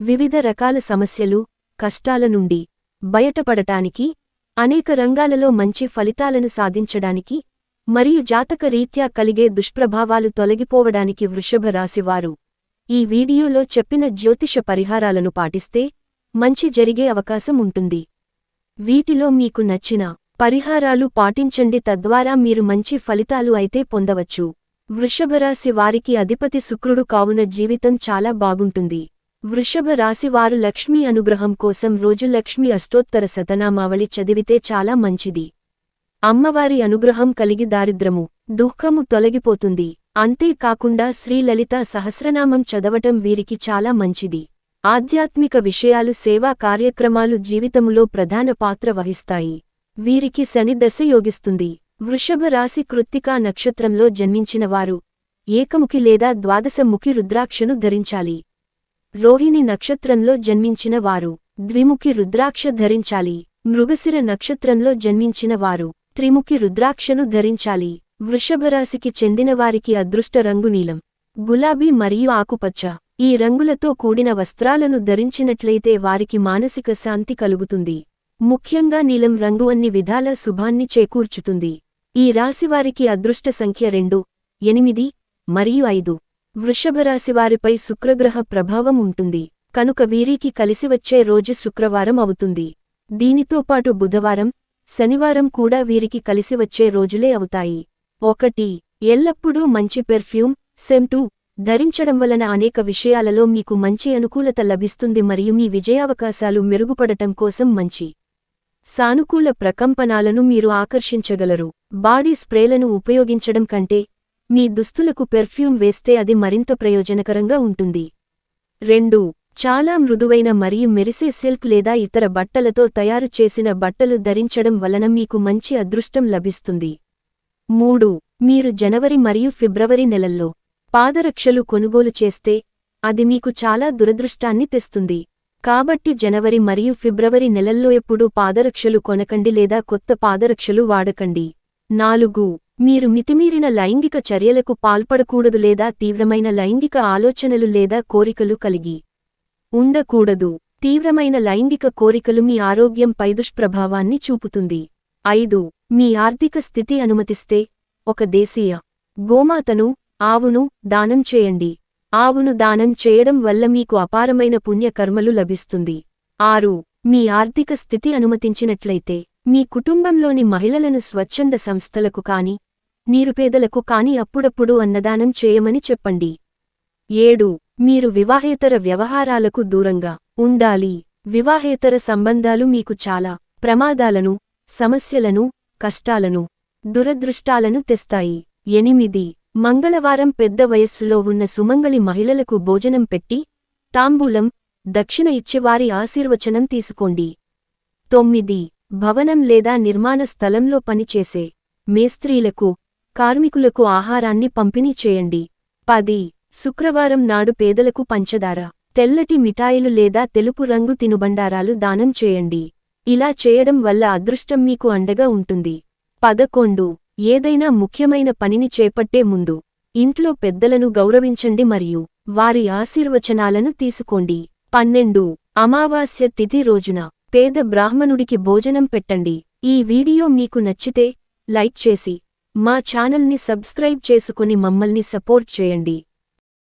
వివిధ రకాల సమస్యలు కష్టాల నుండి బయటపడటానికి అనేక రంగాలలో మంచి ఫలితాలను సాధించడానికి మరియు జాతక రీత్యా కలిగే దుష్ప్రభావాలు తొలగిపోవడానికి వృషభ రాశివారు. ఈ వీడియోలో చెప్పిన జ్యోతిష పరిహారాలను పాటిస్తే మంచి జరిగే అవకాశం ఉంటుంది. వీటిలో మీకు నచ్చిన పరిహారాలు పాటించండి తద్వారా మీరు మంచి ఫలితాలు అయితే పొందవచ్చు. వృషభరాశి వారికి అధిపతి శుక్రుడు కావున జీవితం చాలా బాగుంటుంది. వృషభ రాశివారు లక్ష్మీ అనుగ్రహం కోసం రోజు లక్ష్మీ అష్టోత్తర శతనామావళి చదివితే చాలా మంచిది. అమ్మవారి అనుగ్రహం కలిగి దారిద్రము దుఃఖము తొలగిపోతుంది. అంతేకాకుండా శ్రీలలిత సహస్రనామం చదవటం వీరికి చాలా మంచిది. ఆధ్యాత్మిక విషయాలు సేవా కార్యక్రమాలు జీవితములో ప్రధాన పాత్ర వహిస్తాయి. వీరికి శని దశ యోగిస్తుంది. వృషభ రాశి కృత్తికా నక్షత్రంలో జన్మించినవారు ఏకముఖి లేదా ద్వాదశముఖి రుద్రాక్షను ధరించాలి. రోహిణి నక్షత్రంలో జన్మించిన వారు. ద్విముఖి రుద్రాక్ష ధరించాలి. మృగశిర నక్షత్రంలో జన్మించిన వారు. త్రిముఖి రుద్రాక్షను ధరించాలి. వృషభరాశికి చెందినవారికి అదృష్ట రంగు నీలం. గులాబీ మరియు ఆకుపచ్చ. ఈ రంగులతో కూడిన వస్త్రాలను ధరించినట్లయితే వారికి మానసిక శాంతి కలుగుతుంది. ముఖ్యంగా నీలం రంగు అన్ని విధాల శుభాన్ని చేకూర్చుతుంది. ఈ రాశివారికి అదృష్ట సంఖ్య రెండు ఎనిమిది మరియు ఐదు. వృషభరాశివారిపై శుక్రగ్రహ ప్రభావం ఉంటుంది. కనుక వీరికి కలిసివచ్చే రోజు శుక్రవారం అవుతుంది. దీనితో పాటు బుధవారం శనివారం కూడా వీరికి కలిసివచ్చే రోజులే అవుతాయి. ఒకటి ఎల్లప్పుడూ మంచి పెర్ఫ్యూమ్ సెంటు ధరించడం వలన అనేక విషయాలలో మీకు మంచి అనుకూలత లభిస్తుంది మరియు మీ విజయావకాశాలు మెరుగుపడటం కోసం మంచి సానుకూల ప్రకంపనాలను మీరు ఆకర్షించగలరు. బాడీ స్ప్రేలను ఉపయోగించడం కంటే మీ దుస్తులకు పెర్ఫ్యూమ్ వేస్తే అది మరింత ప్రయోజనకరంగా ఉంటుంది. రెండు చాలా మృదువైన మరియు మెరిసే సిల్క్ లేదా ఇతర బట్టలతో తయారు చేసిన బట్టలు ధరించడం వలన మీకు మంచి అదృష్టం లభిస్తుంది. మూడు మీరు జనవరి మరియు ఫిబ్రవరి నెలల్లో పాదరక్షలు కొనుగోలు చేస్తే అది మీకు చాలా దురదృష్టాన్ని తెస్తుంది. కాబట్టి జనవరి మరియు ఫిబ్రవరి నెలల్లో ఎప్పుడూ పాదరక్షలు కొనకండి లేదా కొత్త పాదరక్షలు వాడకండి. నాలుగు మీరు మితిమీరిన లైంగిక చర్యలకు పాల్పడకూడదు లేదా తీవ్రమైన లైంగిక ఆలోచనలు లేదా కోరికలు కలిగి ఉండకూడదు. తీవ్రమైన లైంగిక కోరికలు మీ ఆరోగ్యంపై దుష్ప్రభావాన్ని చూపుతుంది. ఐదు మీ ఆర్థిక స్థితి అనుమతిస్తే ఒక దేశీయ గోమాతను ఆవును దానం చేయండి. ఆవును దానం చేయడం వల్ల మీకు అపారమైన పుణ్యకర్మలు లభిస్తుంది. ఆరు మీ ఆర్థిక స్థితి అనుమతించినట్లయితే మీ కుటుంబంలోని మహిళలను స్వచ్ఛంద సంస్థలకు కాని నీరుపేదలకు కాని అప్పుడప్పుడు అన్నదానం చేయమని చెప్పండి. ఏడు మీరు వివాహేతర వ్యవహారాలకు దూరంగా ఉండాలి. వివాహేతర సంబంధాలు మీకు చాలా ప్రమాదాలను సమస్యలను కష్టాలను దురదృష్టాలను తెస్తాయి. ఎనిమిది మంగళవారం పెద్ద వయస్సులో ఉన్న సుమంగళి మహిళలకు భోజనం పెట్టి తాంబూలం దక్షిణ ఇచ్చేవారి ఆశీర్వచనం తీసుకోండి. తొమ్మిది భవనం లేదా నిర్మాణ స్థలంలో పనిచేసే మేస్త్రీలకు కార్మికులకు ఆహారాన్ని పంపిణీ చేయండి. పది. శుక్రవారం నాడు పేదలకు పంచదార తెల్లటి మిఠాయిలు లేదా తెలుపు రంగు తినుబండారాలు దానం చేయండి. ఇలా చేయడం వల్ల అదృష్టం మీకు అండగా ఉంటుంది. పదకొండు. ఏదైనా ముఖ్యమైన పనిని చేపట్టే ముందు ఇంట్లో పెద్దలను గౌరవించండి మరియు వారి ఆశీర్వచనాలను తీసుకోండి. పన్నెండు. అమావాస్య తిథి రోజున పేద బ్రాహ్మణుడికి భోజనం పెట్టండి. ఈ వీడియో మీకు నచ్చితే లైక్ చేసి మా ఛానల్ని సబ్స్క్రైబ్ చేసుకుని మమ్మల్ని సపోర్ట్ చేయండి.